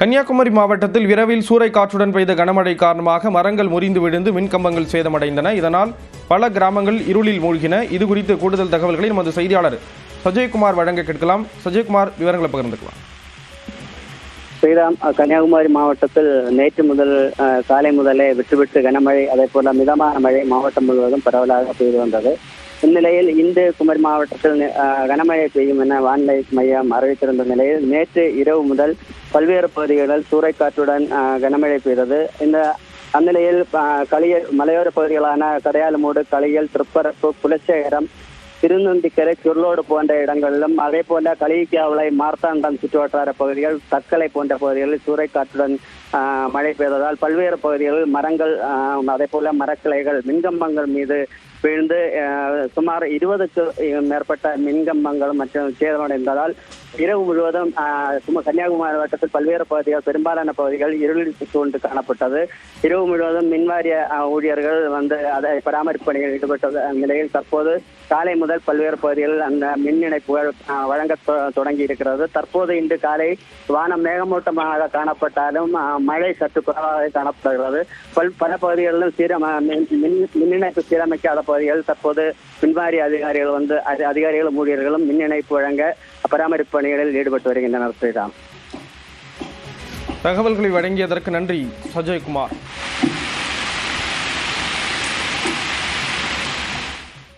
கன்னியாகுமரி மாவட்டத்தில் விரைவில் சூறைக்காற்றுடன் பெய்த கனமழை காரணமாக மரங்கள் முறிந்து விழுந்து மின்கம்பங்கள் சேதமடைந்தன. இதனால் பல கிராமங்கள் இருளில் மூழ்கின. இது குறித்து கூடுதல் தகவல்களை நமது செய்தியாளர் சஜயகுமார் வழங்க கேட்கலாம். சஜயகுமார் விவரங்களை பகிர்ந்துக்கலாம். ஸ்ரீராம் கன்னியாகுமரி மாவட்டத்தில் நேற்று முதல் காலை முதலே விட்டுவிட்டு கனமழை அதே போல மிதமான மழை மாவட்டம் முழுவதும் பரவலாக பெய்து வந்தது. இந்நிலையில் இன்று குமரி மாவட்டத்தில் கனமழை பெய்யும் என வானிலை மையம் அறிவித்திருந்த நிலையில் நேற்று இரவு முதல் பல்வேறு பகுதிகளில் சூறைக்காற்றுடன் கனமழை பெய்தது. இந்த அந்நிலையில் களிய மலையோர பகுதிகளான கடையாளமூடு களியல் திருப்பரப்பு புலச்சேகரம் திருநந்திக்கரை சுருளோடு போன்ற இடங்களிலும் அதே போல கலிகாவளை மார்த்தாண்டம் சுற்றுவட்டார பகுதிகள் தக்கலை போன்ற பகுதிகளில் சூறைக்காற்றுடன் ஆஹ், மழை பெய்ததால் பல்வேறு பகுதிகளில் மரங்கள் அதே போல மரக்கிளைகள் மின்கம்பங்கள் மீது விழுந்து சுமார் இருபதுக்கு மேற்பட்ட மின்கம்பங்கள் மற்றும் சேதமடைந்ததால் இரவு முழுவதும் சும்மா கன்னியாகுமரி மாவட்டத்தில் பல்வேறு பகுதிகள் பெரும்பாலான பகுதிகள் இருளில் சூழ்ந்து காணப்பட்டது. இரவு முழுவதும் மின்வாரிய ஊழியர்கள் வந்து அதை பராமரிப்பு பணியில் ஈடுபட்ட நிலையில் தற்போது காலை முதல் பல்வேறு பகுதிகளில் அந்த மின் இணைப்புகள் வழங்க தொ- தொடங்கி இருக்கிறது. தற்போது இன்று காலை வானம் மேகமூட்டமாக காணப்பட்டாலும் மழை சற்று குறைவாக காணப்படுகிறது. பல் பல பகுதிகளிலும் சீரம மின் மின் மின் இணைப்பு சீரமைக்காத பகுதிகள் தற்போது மின்வாரிய அதிகாரிகள் வந்து அதிகாரிகளும் ஊழியர்களும் மின் இணைப்பு வழங்க பராமரிப்பு பணிகளில் ஈடுபட்டு வருகின்றனர் ஸ்ரீராம். தகவல்களை வழங்கியதற்கு நன்றி சஜய்குமார்.